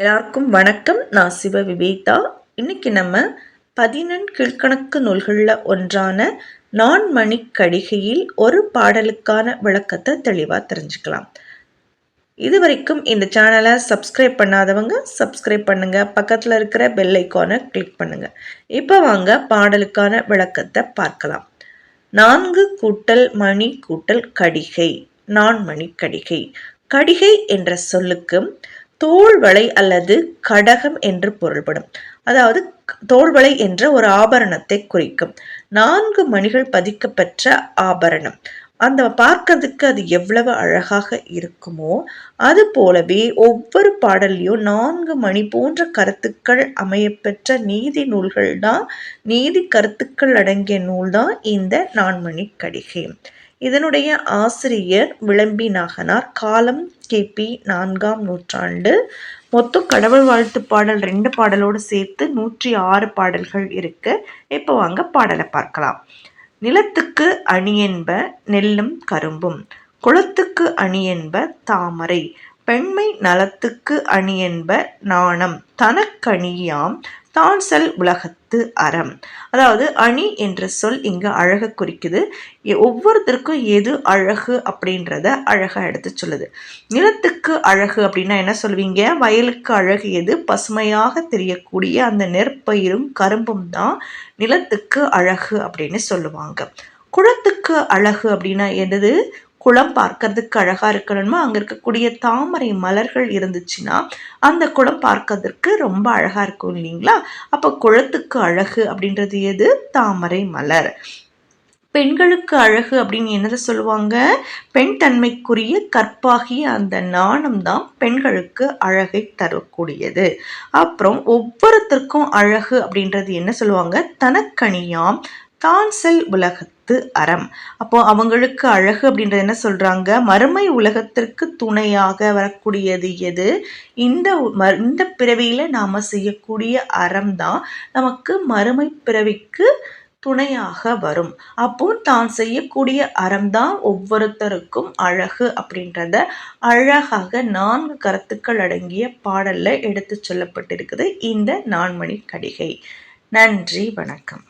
எல்லாருக்கும் வணக்கம். நான் சிவ விவேதா. இன்னைக்கு நம்ம பதினெண் கீழ்கணக்கு நூல்களில் ஒன்றான நான்மணி கடிகையில் ஒரு பாடலுக்கான விளக்கத்தை தெளிவாக தெரிஞ்சுக்கலாம். இது வரைக்கும் இந்த சேனலை சப்ஸ்கிரைப் பண்ணாதவங்க சப்ஸ்கிரைப் பண்ணுங்க. பக்கத்தில் இருக்கிற பெல் ஐக்கானை கிளிக் பண்ணுங்கள் இப்போ வாங்க பாடலுக்கான விளக்கத்தை பார்க்கலாம். நான்கு கூட்டல் மணி கூட்டல் கடிகை. நான்மணி கடிகை. கடிகை என்ற சொல்லுக்கு தோள்வளை அல்லது கடகம் என்று பொருள்படும். அதாவது தோள்வளை என்ற ஒரு ஆபரணத்தை குறிக்கும். நான்கு மணிகள் பதிக்கப்பெற்ற ஆபரணம். அந்த பார்க்கறதுக்கு அது எவ்வளவு அழகாக இருக்குமோ அது போலவே ஒவ்வொரு பாடல்லையும் நான்கு மணி போன்ற கருத்துக்கள் அமையப்பெற்ற நீதி நூல்கள் தான் நீதி கருத்துக்கள் அடங்கிய நூல் தான் இந்த நான்மணி கடிகை. இதனுடைய ஆசிரியர் விளம்பி நாகனார் காலம் கிபி நான்காம் நூற்றாண்டு. மொத்தம் கடவுள் வாழ்த்து பாடல் ரெண்டு பாடலோடு சேர்த்து நூற்றி ஆறு பாடல்கள் இருக்கு. இப்போ வாங்க பாடலை பார்க்கலாம். நிலத்துக்கு அணி என்ப நெல்லும் கரும்பும் குளத்துக்கு அணி என்ப தாமரை பெண்மை நலத்துக்கு அணி என்ப நாணம் தனக்கணியாம் தான் செல் உலகத்து அறம். அதாவது அணி என்ற சொல் இங்கு அழக குறிக்குது. ஒவ்வொருத்தருக்கும் எது அழகு அப்படின்றத அழகாக எடுத்து சொல்லுது. நிலத்துக்கு அழகு அப்படின்னா என்ன சொல்வீங்க வயலுக்கு அழகு எது? பசுமையாக தெரியக்கூடிய அந்த நெற்பயிரும் கரும்பும் தான் நிலத்துக்கு அழகு அப்படின்னு சொல்லுவாங்க. குளத்துக்கு அழகு அப்படின்னா எது குளம் பார்க்கறதுக்கு அழகாக இருக்கணுமா? அங்கே இருக்கக்கூடிய தாமரை மலர்கள் இருந்துச்சுன்னா அந்த குளம் பார்க்கறதுக்கு ரொம்ப அழகாக இருக்கும் இல்லைங்களா? அப்போ குளத்துக்கு அழகு அப்படின்றது எது? தாமரை மலர். பெண்களுக்கு அழகு அப்படின்னு என்னதை சொல்லுவாங்க? பெண் தன்மைக்குரிய கற்பாகிய அந்த நாணம் தான் பெண்களுக்கு அழகை தரக்கூடியது. அப்புறம் ஒவ்வொருத்தருக்கும் அழகு அப்படின்றது என்ன சொல்லுவாங்க? தனக்கணியாம் தான் செல் உலகத்து அறம். அப்போ அவங்களுக்கு அழகு அப்படின்றது என்ன சொல்றாங்க? மறுமை உலகத்திற்கு துணையாக வரக்கூடியது எது? இந்த இந்த பிறவியில நாம செய்யக்கூடிய அறம் தான் நமக்கு மறுமை பிறவிக்கு துணையாக வரும். அப்போ தான் செய்யக்கூடிய அறம் தான் ஒவ்வொருத்தருக்கும் அழகு அப்படின்றத அழகாக நான்கு கருத்துக்கள் அடங்கிய பாடலில் எடுத்து சொல்லப்பட்டிருக்குது இந்த நான்மணி கடிகை. நன்றி வணக்கம்.